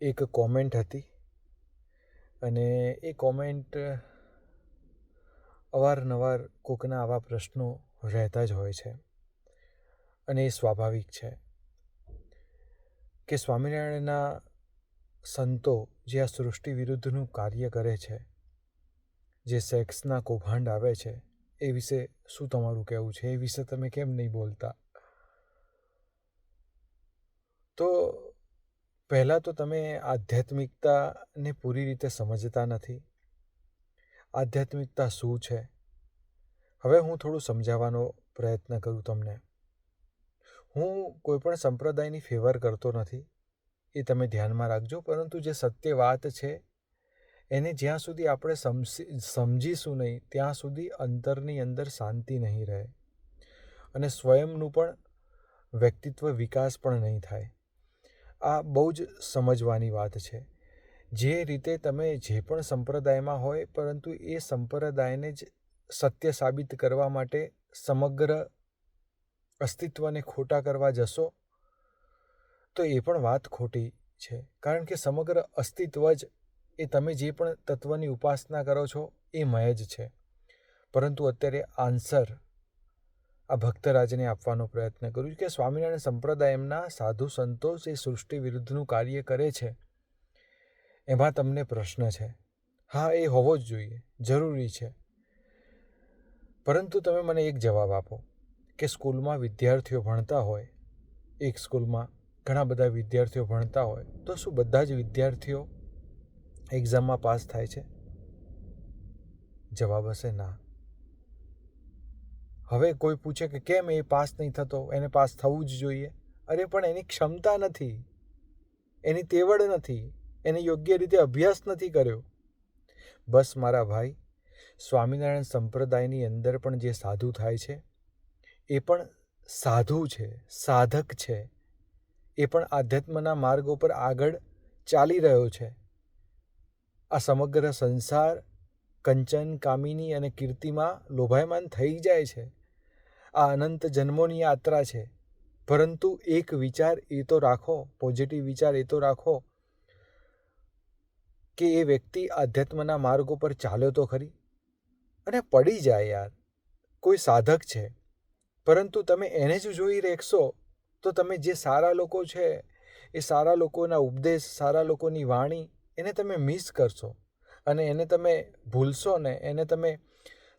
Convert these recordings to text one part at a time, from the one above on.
એક કોમેન્ટ હતી. અને એ કોમેન્ટ અવારનવાર કોકના આવા પ્રશ્નો રહેતા જ હોય છે. અને એ સ્વાભાવિક છે કે સ્વામિનારાયણના સંતો જે આ સૃષ્ટિ વિરુદ્ધનું કાર્ય કરે છે, જે સેક્સના કૌભાંડ આવે છે, એ વિશે શું તમારું કહેવું છે? એ વિશે તમે કેમ નહીં બોલતા? તો પહેલાં તો તમે આધ્યાત્મિકતાને પૂરી રીતે સમજતા નથી. આધ્યાત્મિકતા શું છે? હવે હું થોડું સમજાવવાનો પ્રયત્ન કરું તમને. હું કોઈપણ સંપ્રદાયની ફેવર કરતો નથી, એ તમે ધ્યાનમાં રાખજો, પરંતુ જે સત્ય વાત છે, એને જ્યાં સુધી આપણે સમજીશું નહીં, ત્યાં સુધી અંતરની અંદર શાંતિ નહીં રહે. અને સ્વયંનું પણ વ્યક્તિત્વ વિકાસ પણ નહીં થાય. આ બહુ જ સમજવાની વાત છે. જે રીતે તમે જે પણ સંપ્રદાયમાં હોય, પરંતુ એ સંપ્રદાયને જ સત્ય સાબિત કરવા માટે સમગ્ર અસ્તિત્વને ખોટા કરવા જશો, તો એ પણ વાત ખોટી છે. કારણ કે સમગ્ર અસ્તિત્વ જ એ તમે જે પણ તત્વની ઉપાસના કરો છો, એ મય જ છે. પરંતુ અત્યારે આન્સર આ ભક્તરાજને આપવાનો પ્રયત્ન કરું છું કે સ્વામિનારાયણ સંપ્રદાય એમના સાધુ સંતો જે સૃષ્ટિ વિરુદ્ધનું કાર્ય કરે છે, એમાં તમને પ્રશ્ન છે. હા, એ હોવો જ જોઈએ, જરૂરી છે. પરંતુ તમે મને એક જવાબ આપો કે સ્કૂલમાં વિદ્યાર્થીઓ ભણતા હોય, એક સ્કૂલમાં ઘણા બધા વિદ્યાર્થીઓ ભણતા હોય, તો શું બધા જ વિદ્યાર્થીઓ એક્ઝામમાં પાસ થાય છે? જવાબ હશે ના. હવે કોઈ પૂછે કે કેમ એ પાસ નહીં થતો, એને પાસ થવું જ જોઈએ. અરે, પણ એની ક્ષમતા નથી. એની તેવડ નથી. એને યોગ્ય રીતે અભ્યાસ નથી કર્યો. બસ મારા ભાઈ, સ્વામિનારાયણ સંપ્રદાયની અંદર પણ જે સાધુ થાય છે, એ પણ સાધુ છે, સાધક છે. એ પણ આધ્યાત્મના માર્ગો પર આગળ ચાલી રહ્યો છે. આ સમગ્ર સંસાર કંચન, કામિની અને કીર્તિમાં લોભાયમાન થઈ જાય છે. આ અનંત જન્મોની યાત્રા છે. પરંતુ એક વિચાર એ તો રાખો પોઝિટિવ વિચાર એ તો રાખો કે એ વ્યક્તિ આધ્યાત્મના માર્ગો પર ચાલ્યો તો ખરી? અને પડી જાય યાર, કોઈ સાધક છે. પરંતુ તમે એને જ જોઈ રેખશો, તો તમે જે સારા લોકો છે, એ સારા લોકોના ઉપદેશ, સારા લોકોની વાણી, એને તમે મિસ કરશો. અને એને તમે ભૂલશો ને, એને તમે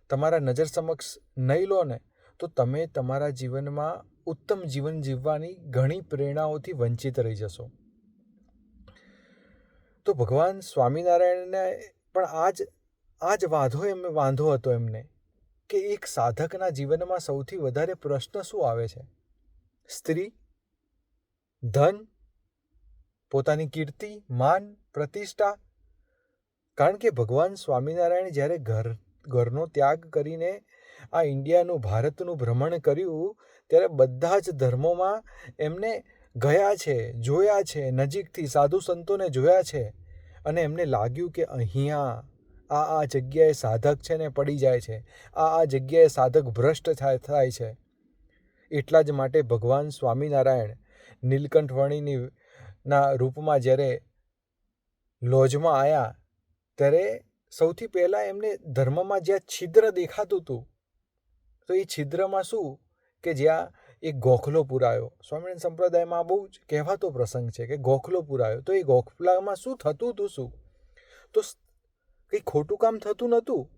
તમારા નજર સમક્ષ નહીં લો ને તો તમે તમારા જીવનમાં ઉત્તમ જીવન જીવવાની ઘણી પ્રેરણાઓથી વંચિત રહી જશો. તો ભગવાન સ્વામિનારાયણને પણ આ જ આ જ વાંધો એમ, વાંધો હતો એમને કે એક સાધકના જીવનમાં સૌથી વધારે પ્રશ્ન શું આવે છે? સ્ત્રી, ધન, પોતાની કીર્તિ, માન, પ્રતિષ્ઠા? કારણ કે ભગવાન સ્વામિનારાયણ જ્યારે ઘર, ઘરનો ત્યાગ કરીને આ ઇન્ડિયાનું ભારતનું ભ્રમણ કર્યું ત્યારે બધા જ ધર્મોમાં એમને ગયા છે, જોયા છે, નજીકથી સાધુ સંતોને જોયા છે અને એમને લાગ્યું કે અહીંયા આ આ જગ્યાએ સાધક છે ને પડી જાય છે, આ આ જગ્યાએ સાધક ભ્રષ્ટ થાય છે. એટલા જ માટે ભગવાન સ્વામિનારાયણ નીલકંઠ વર્ણિની ના રૂપમાં જ્યારે લોજમાં આવ્યા ત્યારે સૌથી પહેલાં એમને ધર્મમાં જ્યાં છિદ્ર દેખાતું હતું તો એ છિદ્રમાં શું? કે જ્યાં એક ગોખલો પુરાયો. સ્વામિનારાયણ સંપ્રદાયમાં બહુ જ કહેવાતો પ્રસંગ છે કે ગોખલો પુરાયો. તો એ ગોખલામાં શું થતું હતું શું? તો કંઈ ખોટું કામ થતું નહોતું?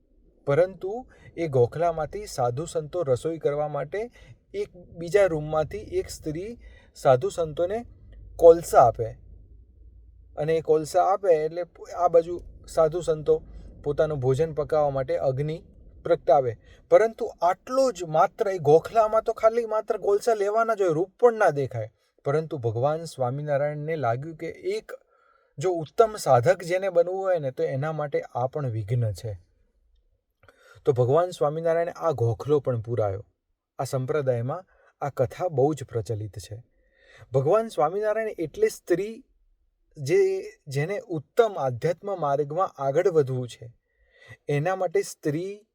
પરંતુ એ ગોખલામાંથી સાધુ સંતો રસોઈ કરવા માટે એક બીજા રૂમમાંથી એક સ્ત્રી સાધુ સંતોને કોલસા આપે. અને એ કોલસા આપે એટલે આ બાજુ સાધુ સંતો પોતાનું ભોજન પકાવવા માટે અગ્નિ પ્રગટાવે. પરંતુ આટલો જ માત્ર એ ગોખલામાં તો ખાલી માત્ર કોલસા લેવાના જ હોય, રૂપ પણ ના દેખાય. પરંતુ ભગવાન સ્વામિનારાયણને લાગ્યું કે એક જો ઉત્તમ સાધક જેને બનવું હોય ને, તો એના માટે આ પણ વિઘ્ન છે. તો ભગવાન સ્વામિનારાયણે આ ગોખલો પણ પૂરાયો. આ સંપ્રદાયમાં આ કથા બહુ જ પ્રચલિત છે. ભગવાન સ્વામિનારાયણ એટલે સ્ત્રી જે, જેને ઉત્તમ આધ્યાત્મ માર્ગમાં આગળ વધવું છે. એના માટે સ્ત્રી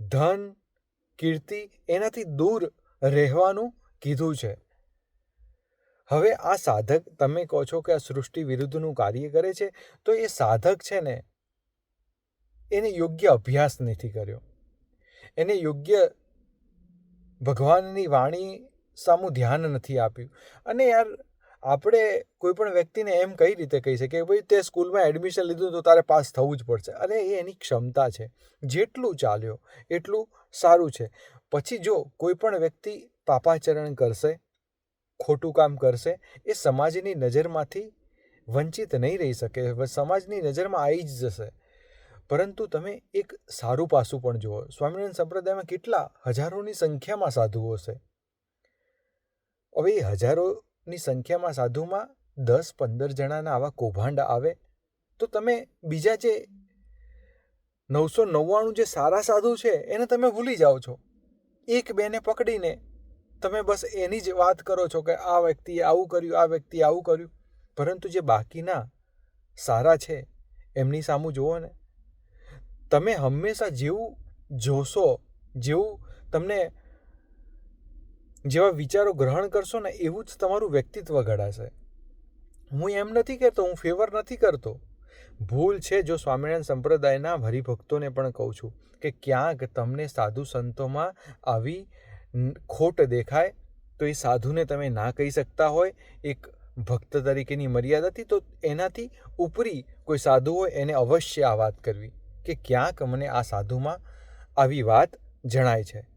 ધન, કીર્તિ એનાથી દૂર રહેવાનું કીધું છે. હવે આ સાધક તમે કહો છો કે આ સૃષ્ટિ વિરુદ્ધનું કાર્ય કરે છે, તો એ સાધક છે ને? એને યોગ્ય અભ્યાસ નથી કર્યો. એને યોગ્ય ભગવાનની વાણી સામું ધ્યાન નથી આપ્યું. અને યાર આપણે કોઈ પણ વ્યક્તિને એમ કઈ રીતે કહી શકીએ કે ભાઈ તે સ્કૂલમાં એડમિશન લીધું તો તારે પાસ થવું જ પડશે. અરે એ એની ક્ષમતા છે. જેટલું ચાલ્યો એટલું સારું છે. પછી જો કોઈ પણ વ્યક્તિ પાપાચરણ કરશે, ખોટું કામ કરશે, એ સમાજની નજરમાંથી વંચિત નહીં રહી શકે. સમાજની નજરમાં આવી જ જશે. પરંતુ તમે એક સારું પાસું પણ જુઓ. સ્વામિનારાયણ સંપ્રદાયમાં કેટલા હજારોની સંખ્યામાં સાધુઓ છે હવે એ હજારોની સંખ્યામાં સાધુમાં દસ, પંદર જણાના આવા કૌભાંડ આવે, તો તમે બીજા જે નવસો નવ્વાણું જે સારા સાધુ છે, એને તમે ભૂલી જાઓ છો. એક બેને પકડીને તમે બસ એની જ વાત કરો છો કે આ વ્યક્તિએ આવું કર્યું, આ વ્યક્તિએ આવું કર્યું. પરંતુ જે બાકીના સારા છે, એમની સામું જુઓ ને. તમે હંમેશા જેવું જોશો, જેવું તમને જેવા વિચારો ગ્રહણ કરશો ને એવું જ તમારું વ્યક્તિત્વ ઘડાશે. હું એમ નથી કહેતો, હું ફેવર નથી કરતો. ભૂલ છે જો સ્વામિનારાયણ સંપ્રદાયના હરિભક્તોને પણ કહું છું કે ક્યાંક તમને સાધુ સંતોમાં આવી ખોટ દેખાય, તો એ સાધુને તમે ના કહી શકતા હોય, એક ભક્ત તરીકેની મર્યાદાથી તો એનાથી ઉપરી કોઈ સાધુ હોય એને અવશ્ય આ વાત કરવી કે ક્યાંક મને આ સાધુમાં આવી વાત જણાય છે.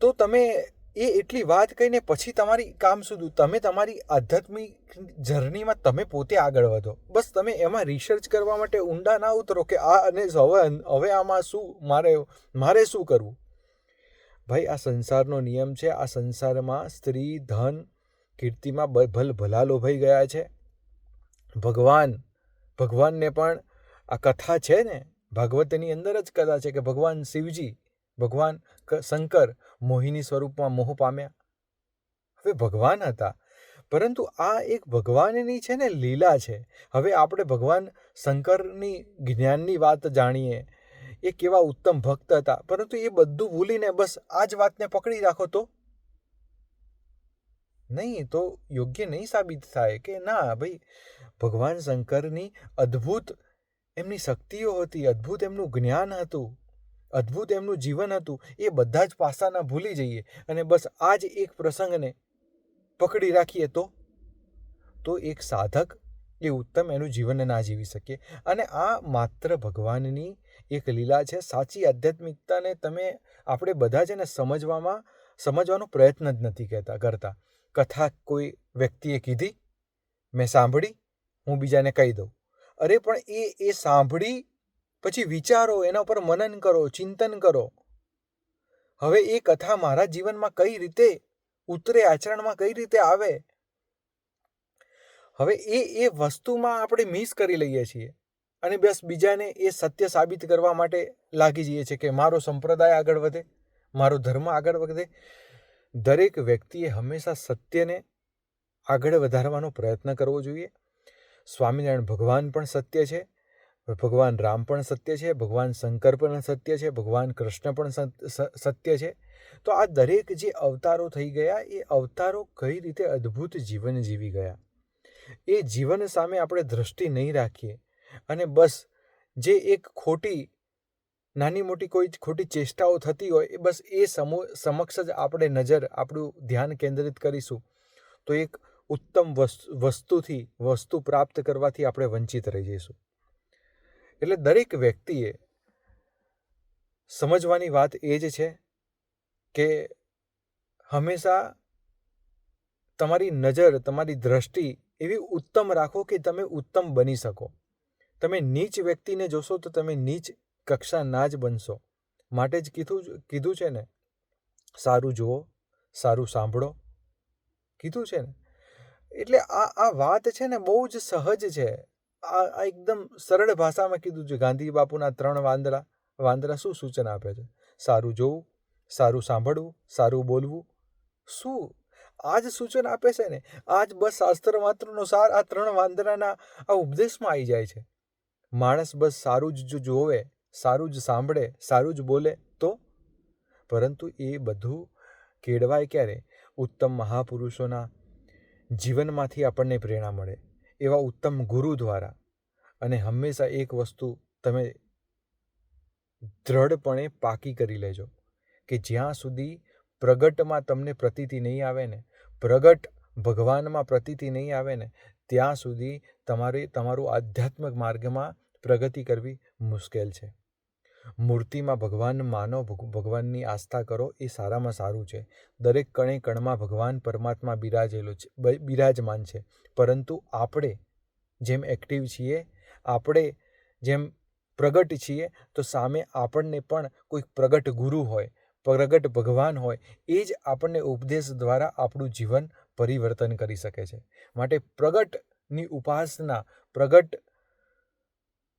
તો તમે એ એટલી વાત કહીને પછી તમારી કામ સુધી તમે તમારી આધ્યાત્મિક જર્નીમાં તમે પોતે આગળ વધો. બસ તમે એમાં રિસર્ચ કરવા માટે ઊંડા ના ઉતરો કે આ અને હવે હવે આમાં શું, મારે મારે શું કરવું? ભાઈ, આ સંસારનો નિયમ છે. આ સંસારમાં સ્ત્રી, ધન, કીર્તિમાં ભલ ભલા લોભાઈ ગયા છે. ભગવાન, ભગવાનને પણ આ કથા છે ને? ભાગવતની અંદર જ કથા છે કે ભગવાન શિવજી ભગવાન શંકર મોહિની સ્વરૂપમાં મોહ પામ્યા. હવે ભગવાન હતા, પરંતુ આ એક ભગવાનની છે ને લીલા છે. હવે આપણે ભગવાન શંકરની જ્ઞાનની વાત જાણીએ. એ કેવા ઉત્તમ ભક્ત હતા, પરંતુ એ બધું ભૂલીને બસ આ જ વાતને પકડી રાખો તો? નહીં તો યોગ્ય નહીં સાબિત થાય કે ના, ભાઈ, ભગવાન શંકરની અદ્ભુત એમની શક્તિઓ હતી, અદ્ભુત એમનું જ્ઞાન હતું. અદ્ભુત એમનું જીવન હતું, એ બધા જ પાસાના ભૂલી જઈએ અને બસ આ જ એક પ્રસંગને પકડી રાખીએ તો? તો એક સાધક એ ઉત્તમ એનું જીવન ના જીવી શકે. અને આ માત્ર ભગવાનની એક લીલા છે. સાચી આધ્યાત્મિકતાને તમે આપણે બધા જ એને સમજવામાં, સમજવાનો પ્રયત્ન જ નથી કહેતા, કરતા. કથા કોઈ વ્યક્તિએ કીધી? મેં સાંભળી, હું બીજાને કહી દઉં. અરે પણ એ એ સાંભળી પછી વિચારો, એના પર મનન કરો, ચિંતન કરો. હવે એ કથા મારા જીવનમાં કઈ રીતે ઉતરે, આચરણમાં કઈ રીતે આવે? હવે એ એ વસ્તુમાં આપણે મિસ કરી લઈએ છીએ અને બસ બીજાને એ સત્ય સાબિત કરવા માટે લાગી જઈએ છીએ કે મારો સંપ્રદાય આગળ વધે, મારો ધર્મ આગળ વધે. દરેક વ્યક્તિએ હંમેશા સત્યને આગળ વધારવાનો પ્રયત્ન કરવો જોઈએ. સ્વામિનારાયણ ભગવાન પણ સત્ય છે. ભગવાન રામ પણ સત્ય છે, ભગવાન શંકર પણ સત્ય છે, ભગવાન કૃષ્ણ પણ સત્ય છે. તો આ દરેક જે અવતારો થઈ ગયા, એ અવતારો કઈ રીતે અદ્ભુત જીવન જીવી ગયા? એ જીવન સામે આપણે દ્રષ્ટિ નહીં રાખીએ. અને બસ જે એક ખોટી, નાની મોટી કોઈ ખોટી ચેષ્ટાઓ થતી હોય, એ બસ એ સમો, સમક્ષ જ આપણે નજર, આપણું ધ્યાન કેન્દ્રિત કરીશું. તો એક ઉત્તમ વસ્તુથી, વસ્તુ પ્રાપ્ત કરવાથી આપણે વંચિત રહી જઈશું. એટલે દરેક વ્યક્તિએ સમજવાની વાત એ જ છે કે હંમેશા તમારી નજર, તમારી દ્રષ્ટિ એવી ઉત્તમ રાખો કે તમે ઉત્તમ બની શકો. તમે નીચ વ્યક્તિને જોશો તો તમે નીચ કક્ષાના જ બનશો. માટે જ કીધું કીધું છે ને, સારું જુઓ, સારું સાંભળો. કીધું છે ને? એટલે આ આ વાત છે ને બહુ જ સહજ છે. આ આ એકદમ સરળ ભાષામાં કીધું છે. ગાંધી બાપુના ત્રણ વાંદરા વાંદરા શું સૂચન આપે છે? સારું જોવું, સારું સાંભળવું, સારું બોલવું. શું? આ જ સૂચન આપે છે ને? આ જ બસ શાસ્ત્ર માત્રનો સાર આ ત્રણ વાંદરાના આ ઉપદેશમાં આવી જાય છે. માણસ બસ સારું જ જો જોવે, સારું જ સાંભળે, સારું જ બોલે તો? પરંતુ એ બધું કેળવાય ક્યારે? ઉત્તમ મહાપુરુષોના જીવનમાંથી આપણને પ્રેરણા મળે. એવા ઉત્તમ ગુરુ દ્વારા. અને હંમેશા એક વસ્તુ તમે દ્રઢપણે પાકી કરી લેજો કે જ્યાં સુધી પ્રગટમાં તમને પ્રતીતિ નહીં આવે ને, પ્રગટ ભગવાનમાં પ્રતીતિ નહીં આવે ને, ત્યાં સુધી તમારે તમારું આધ્યાત્મિક માર્ગમાં પ્રગતિ કરવી મુશ્કેલ છે. મૂર્તિમાં ભગવાન માનો ભગવાનની આસ્થા કરો, એ સારામાં સારું છે. દરેક કણે કણમાં ભગવાન પરમાત્મા બિરાજેલો છે બિરાજમાન છે. પરંતુ આપણે જેમ એક્ટિવ છીએ, આપણે જેમ પ્રગટ છીએ, તો સામે આપણને પણ કોઈક પ્રગટ ગુરુ હોય, પ્રગટ ભગવાન હોય, એ જ આપણને ઉપદેશ દ્વારા આપણું જીવન પરિવર્તન કરી શકે છે. માટે પ્રગટની ઉપાસના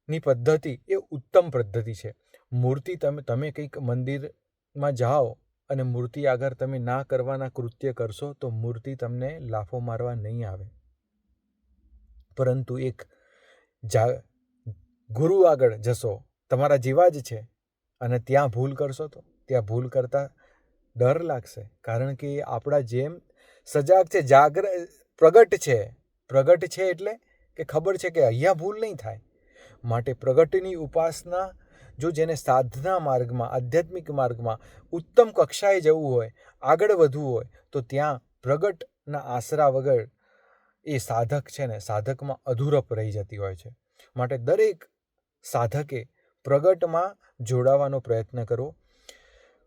પ્રગટની પદ્ધતિ એ ઉત્તમ પદ્ધતિ છે. મૂર્તિ તમે તમે કંઈક મંદિરમાં જાઓ અને મૂર્તિ આગળ તમે ના કરવાના કૃત્ય કરશો તો મૂર્તિ તમને લાફો મારવા નહીં આવે. પરંતુ એક જા, ગુરુ આગળ જશો, તમારા જેવા જ છે અને ત્યાં ભૂલ કરશો તો? ત્યાં ભૂલ કરતા ડર લાગશે કારણ કે આપણા જેમ સજાગ છે, જાગ્ર, પ્રગટ છે. પ્રગટ છે એટલે કે ખબર છે કે અહીંયા ભૂલ નહીં થાય. માટે પ્રગટની ઉપાસના, જો જેને સાધના માર્ગમાં, આધ્યાત્મિક માર્ગમાં ઉત્તમ કક્ષાએ જવું હોય, આગળ વધવું હોય, તો ત્યાં પ્રગટના આશરા વગર એ સાધક છે ને, સાધકમાં અધૂરપ રહી જતી હોય છે. માટે દરેક સાધકે પ્રગટમાં જોડાવાનો પ્રયત્ન કરો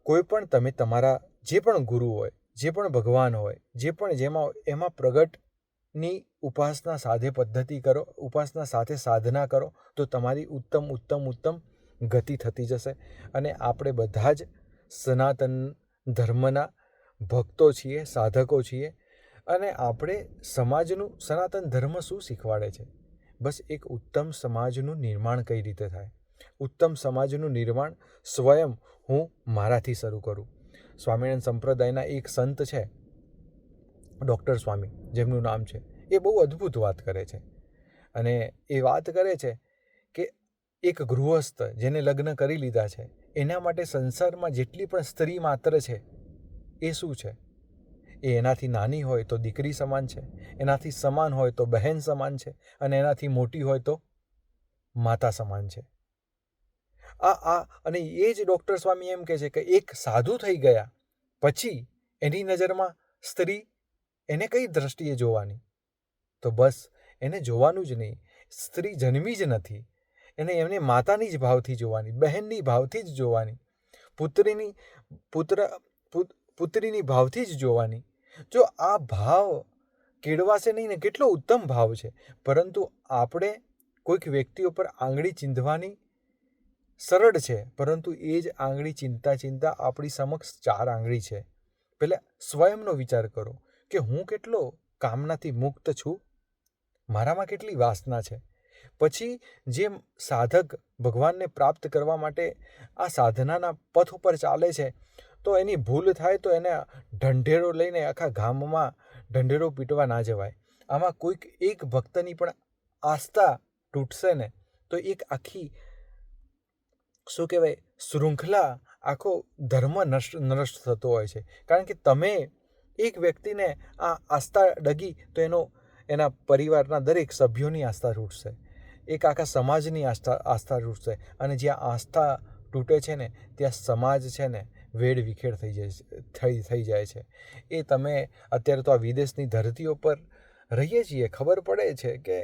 કોઈ પણ તમે તમારા જે પણ ગુરુ હોય, જે પણ ભગવાન હોય, જે પણ જેમાં, એમાં પ્રગટની ઉપાસના સાધે પદ્ધતિ કરો, ઉપાસના સાથે સાધના કરો, તો તમારી ઉત્તમ ઉત્તમ ઉત્તમ ગતિ થતી જશે. અને આપણે બધા જ સનાતન ધર્મના ભક્તો છીએ, સાધકો છીએ અને આપણે સમાજનું, સનાતન ધર્મ શું શીખવાડે છે? બસ એક ઉત્તમ સમાજનું નિર્માણ કઈ રીતે થાય? ઉત્તમ સમાજનું નિર્માણ સ્વયં હું મારાથી શરૂ કરું. સ્વામિનારાયણ સંપ્રદાયના એક સંત છે, ડૉક્ટર સ્વામી, જેમનું નામ છે. એ બહુ અદ્ભુત વાત કરે છે. અને એ વાત કરે છે કે એક ગૃહસ્થ જેને લગ્ન કરી લીધા છે, એના માટે સંસારમાં જેટલી પણ સ્ત્રી માત્ર છે, એ શું છે? એ એનાથી નાની હોય તો દીકરી સમાન છે, એનાથી સમાન હોય તો બહેન સમાન છે, અને એનાથી મોટી હોય તો માતા સમાન છે. આ આ, અને એ જ ડૉક્ટર સ્વામી એમ કહે છે કે એક સાધુ થઈ ગયા, પછી એની નજરમાં સ્ત્રી એને કઈ દ્રષ્ટિએ જોવાની? તો બસ, એને જોવાનું જ નહીં. સ્ત્રી જન્મી જ નથી. એને એમને માતાની જ ભાવથી જોવાની, બહેનની ભાવથી જ જોવાની, પુત્રીની, પુત્ર પુત્રીની ભાવથી જ જોવાની. જો આ ભાવ કેળવાશે નહીં ને કેટલો ઉત્તમ ભાવ છે. પરંતુ આપણે કોઈક વ્યક્તિ ઉપર આંગળી ચીંધવાની સરળ છે, પરંતુ એ જ આંગળી ચિંતા ચિંતા આપણી સમક્ષ ચાર આંગળી છે. પહેલાં સ્વયંનો વિચાર કરો કે હું કેટલો કામનાથી મુક્ત છું? મારામાં કેટલી વાસના છે. પછી જે સાધક ભગવાનને પ્રાપ્ત કરવા માટે આ સાધનાના પથ ઉપર ચાલે છે, તો એની ભૂલ થાય તો એને ઢંઢેરો લઈને આખા ગામમાં ઢંઢેરો પીટવા ના જવાય. આમાં કોઈક એક ભક્તની પણ આસ્થા તૂટશે ને, તો એક આખી શું કહેવાય, શૃંખલા, આખો ધર્મ નષ્ટ નષ્ટ થતો હોય છે. કારણ કે તમે એક વ્યક્તિને આ આસ્થા ડગી તો એનો એના પરિવારના દરેક સભ્યોની આસ્થા તૂટશે. એક આખા સમાજની આસ્થા આસ્થા તૂટશે અને જ્યાં આસ્થા તૂટે છે ને, ત્યાં સમાજ છે ને વેડ વિખેડ થઈ જાય થઈ થઈ જાય છે. એ તમે અત્યારે તો આ વિદેશની ધરતીઓ પર રહીએ છીએ, ખબર પડે છે કે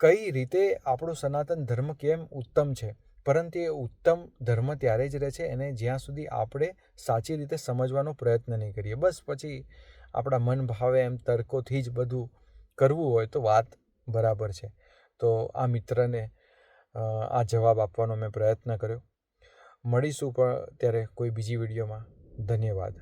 કઈ રીતે આપણો સનાતન ધર્મ કેમ ઉત્તમ છે. પરંતુ એ ઉત્તમ ધર્મ ત્યારે જ રહે છે એને જ્યાં સુધી આપણે સાચી રીતે સમજવાનો પ્રયત્ન નહીં કરીએ. બસ પછી આપણા મન ભાવે એમ તર્કોથી જ બધું કરવું હોય તો વાત બરાબર છે. તો આ મિત્રને આ જવાબ આપવાનો મેં પ્રયત્ન કર્યો. મળીશું પણ ત્યારે કોઈ બીજી વિડીયોમાં. ધન્યવાદ.